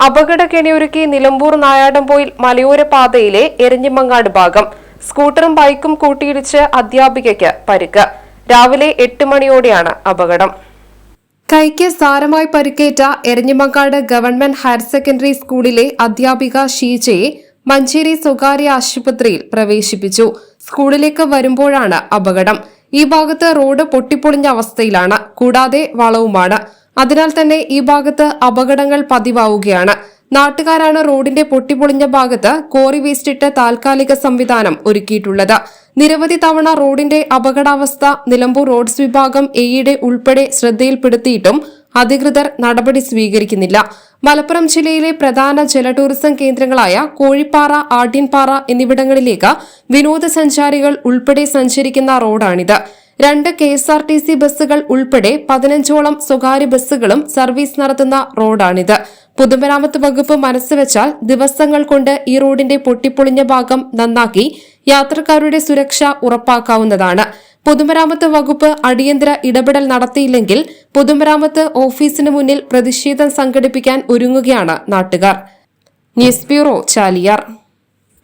അപകടക്കെണിയൊരുക്കി നിലമ്പൂർ നായാടംപോയിൽ മലയോര പാതയിലെ എരഞ്ഞിമങ്ങാട് ഭാഗം. സ്കൂട്ടറും ബൈക്കും കൂട്ടിയിടിച്ച് അധ്യാപികയ്ക്ക് പരിക്ക്. രാവിലെ എട്ട് മണിയോടെയാണ് അപകടം. കൈക്ക് സാരമായി പരിക്കേറ്റ എരഞ്ഞിമങ്ങാട് ഗവൺമെന്റ് ഹയർ സെക്കൻഡറി സ്കൂളിലെ അധ്യാപിക ഷീജയെ മഞ്ചേരി സ്വകാര്യ ആശുപത്രിയിൽ പ്രവേശിപ്പിച്ചു. സ്കൂളിലേക്ക് വരുമ്പോഴാണ് അപകടം. ഈ ഭാഗത്ത് റോഡ് പൊട്ടിപ്പൊളിഞ്ഞ അവസ്ഥയിലാണ്. കൂടാതെ വളവുമാണ്. അതിനാൽ തന്നെ ഈ ഭാഗത്ത് അപകടങ്ങൾ പതിവാവുകയാണ്. നാട്ടുകാരാണ് റോഡിന്റെ പൊട്ടിപ്പൊളിഞ്ഞ ഭാഗത്ത് കോറി വേസ്റ്റിട്ട് താൽക്കാലിക സംവിധാനം ഒരുക്കിയിട്ടുള്ളത്. നിരവധി തവണ റോഡിന്റെ അപകടാവസ്ഥ നിലമ്പൂർ റോഡ്സ് വിഭാഗം എയുടെ ഉൾപ്പെടെ ശ്രദ്ധയിൽപ്പെടുത്തിയിട്ടും അധികൃതർ നടപടി സ്വീകരിക്കുന്നില്ല. മലപ്പുറം ജില്ലയിലെ പ്രധാന ജല ടൂറിസം കേന്ദ്രങ്ങളായ കോഴിപ്പാറ ആട്യൻപാറ എന്നിവിടങ്ങളിലേക്ക് വിനോദസഞ്ചാരികൾ ഉൾപ്പെടെ സഞ്ചരിക്കുന്ന റോഡാണിത്. രണ്ട് K S R T C ബസ്സുകൾ ഉൾപ്പെടെ പതിനഞ്ചോളം സ്വകാര്യ ബസ്സുകളും സർവീസ് നടത്തുന്ന റോഡാണിത്. പൊതുമരാമത്ത് വകുപ്പ് മനസ്സുവെച്ചാൽ ദിവസങ്ങൾ കൊണ്ട് ഈ റോഡിന്റെ പൊട്ടിപ്പൊളിഞ്ഞ ഭാഗം നന്നാക്കി യാത്രക്കാരുടെ സുരക്ഷ ഉറപ്പാക്കാവുന്നതാണ്. പൊതുമരാമത്ത് വകുപ്പ് അടിയന്തര ഇടപെടൽ നടത്തിയില്ലെങ്കിൽ പൊതുമരാമത്ത് ഓഫീസിന് മുന്നിൽ പ്രതിഷേധം സംഘടിപ്പിക്കാൻ ഒരുങ്ങുകയാണ് നാട്ടുകാർ. News bureau Chaliyar.